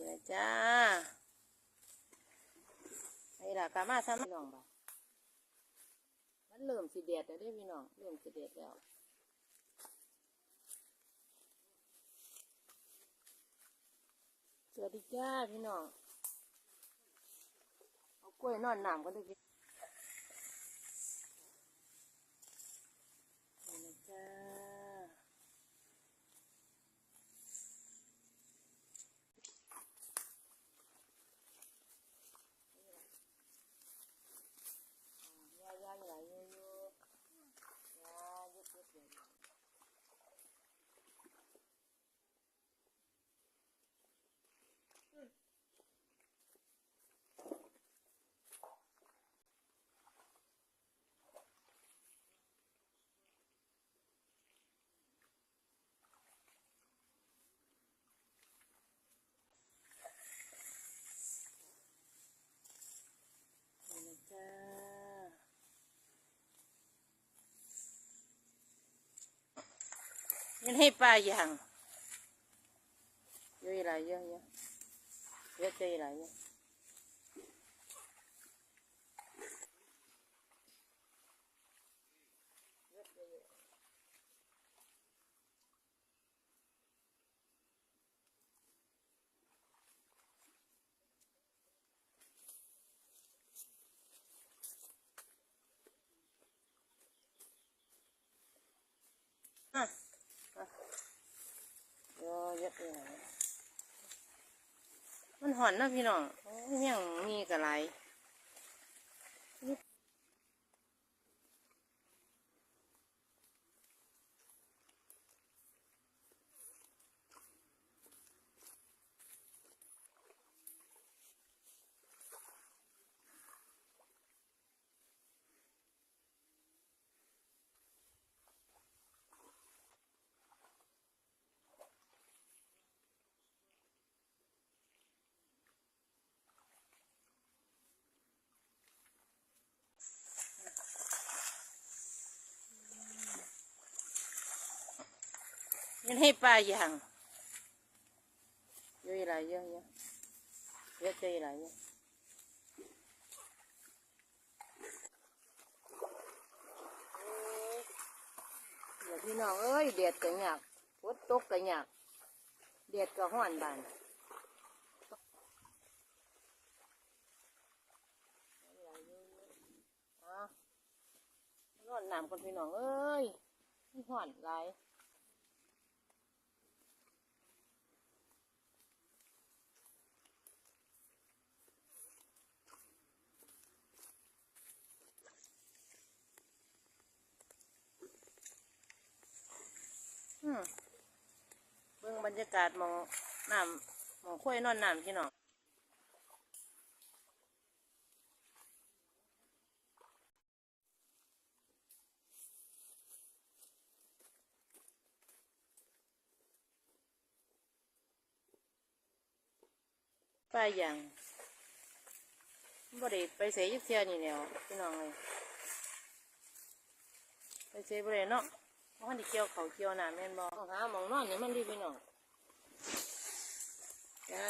นี่ละจ้าไอ้ล่ะกามาซ้ำพี่น้องบ่มันเริ่มสีเด็ดแล้วได้พี่น้อง เริ่มสีเด็ดแล้วสวัสดีจ้าพี่น้อง เอากล้วยนอนหนามกันด้วยพี่นี่นะจ้าย่าย่าไหลอยู่อยู่ย่ายุบยุบอยู่นี่นะจ้า ยังให้ปลาอย่างเยอะอะไรเยอะเยอะเยอะใจอะไรเยอะเยอะใจเยอะอะอะ เยอะเลยมันหอนนะพี่น้องอยังมีกระไร ยังให้ปลาอย่างเยอะอะไรเยอะเยอะเยอะใจอะไรเยอะเดี๋ยวพี่น้องเอ้ยเด็ดกันยากฝนตกกันยากเด็ดก็ห้อนบานอะร้อนน้ำคนพี่น้องเอ้ยห้อนหลาย อืมเบิ่งบ รรยากาศมองน้ำมองค่อยนอนน้ำพี่น้องป้าอย่างบ่ได้ไปเสียยุคเทียนี่แนวพี่น้องเลยไปเสียบ่ได้เนาะมันที่เกี่ยวเขาเกี่ยวน้ำแม่นบ่ต้องหามองนอนนี่มันดีพี่น้อง จ้า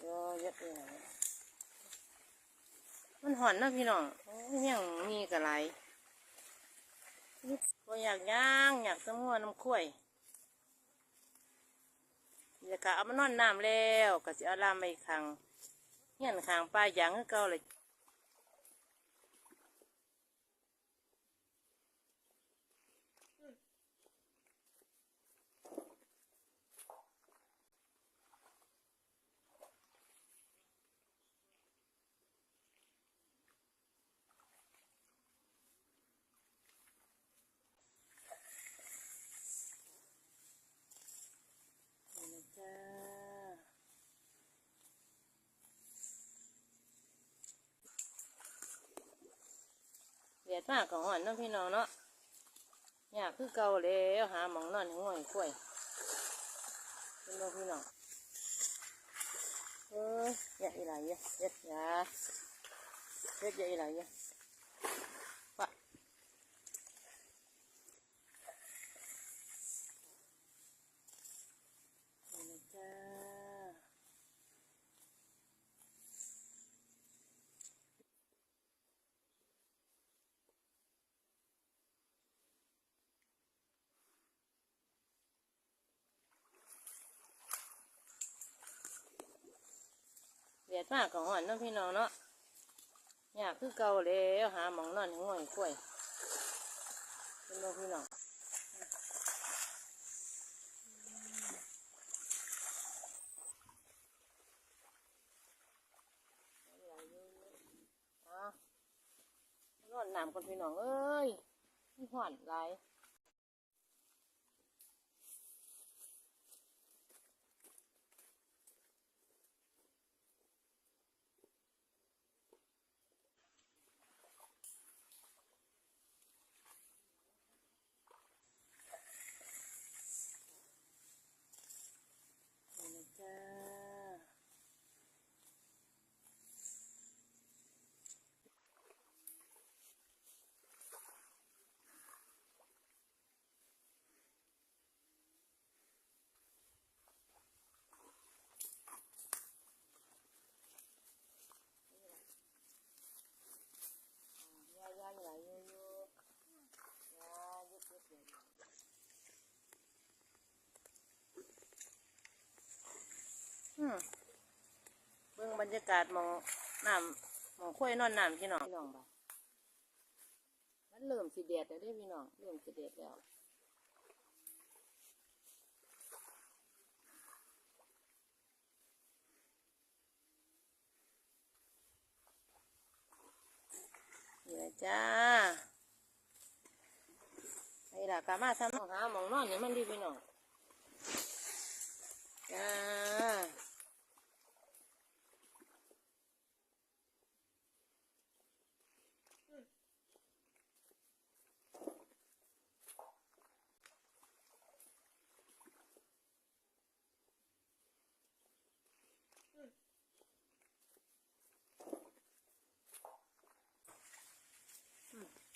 เยอะเยอะเลยมันหอนนะพี่น้องยังมีกระไรก็อยากย่าง อยากสมัวน้ำข้วยอยากกะเอามานอนน้ำแล้วก็จะเอาลามไปขังเงี้ยขังปลาอย่างคือเก่าเลย นี่นะจ้าเดมากกับหอนเน้องพี่น้องเนาะอยากคือเก่าแล้วหาหมองนอนหง่อยข่วยเป็นบ่พี่น้องเอ้ยอยากอีหลายเยอะเย็ดอยาเย็ดอยอีหลายเยอะ ปะมากกับหอนเนาะพี่น้องเนาะอยากคือเก่าแล้วหาหมองนอนห้ง่อยกล้วยเป็นบ่พี่น้องเอานอนน้ำกันพี่น้องเอ้ยมันหอนหลาย นี่นะจ้าย่าย่าไหลอยู่อยู่ย่ายุบยุบอยู่อืมเบิ่งบรรยากาศหมองน้ำหมองข้วยนอนน้ำพี่น้องพี่น้องบ่ามันเริ่มสิแดดแล้วเด้อพี่น้องเริ่มสิแดดแล้วนี่แหละจ้าไอ้ล่ะกามาทำหาหมองนอนนี่มันดีพี่น้องจ้า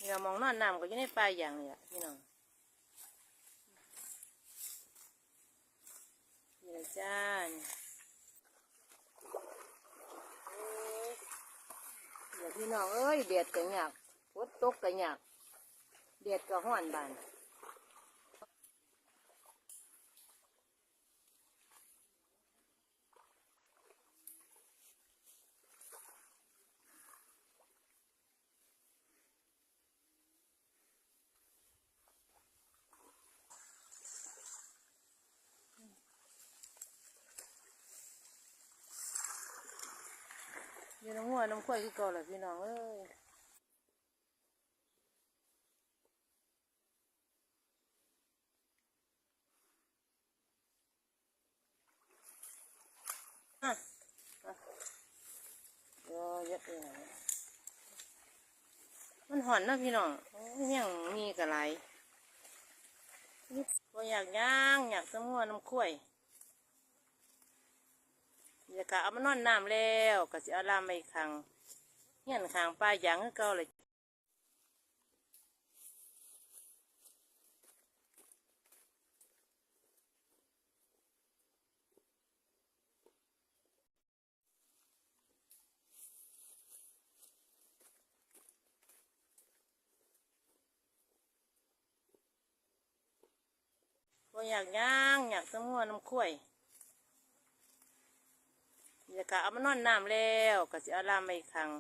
นี่เรามองนอนน้ำก็อยู่ในป่าอย่างนี้แหละพี่น้องนี่แหละจ้านี่เอ้ยเดี๋ยวพี่น้องเอ้ยเดียดกันยากฝนตกกันยากเดียดก็ห้อนบาน ยน้ำหัวน้ำข้อยคือเก่าแหละพี่น้องเอ้ยอะอะเดี๋ยวเย็ดเองมันหอนนะพี่น้องยยังมีกระไรก็อยากย่าง อยากสมัวน้ำข้อย อยากกะเอามานอนน้ำแล้วก็จะเอาลามไปอีกครั้งเงี้ยนข้างป้ายางคือเก่าเลยก็อยากย่างอยากสมัวน้ำข้อย อยากกะเอามานอนน้ำแล้วก็จะเอาลามไปอีกครั้ง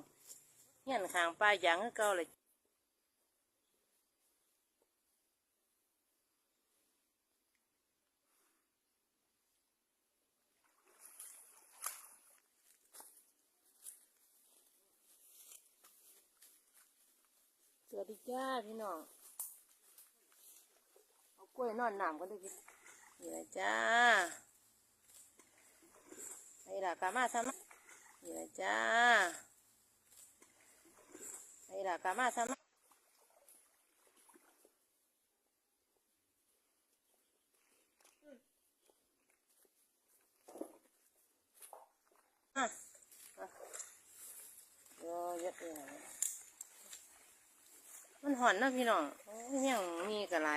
เงี้ยนข้างป้ายางคือเก่าเลยสวัสดีจ้าพี่น้อง เอากล้วยนอนน้ำก็ได้กินนี่แหละจ้า ไอ้ล่ะกามาทำนะนี่แหละจ้าไอ้ล่ะกามาทำนะอะอะเดี๋ยวเย็ดเองมันหอนนะพี่น้องโอ้ยยังมีกระไร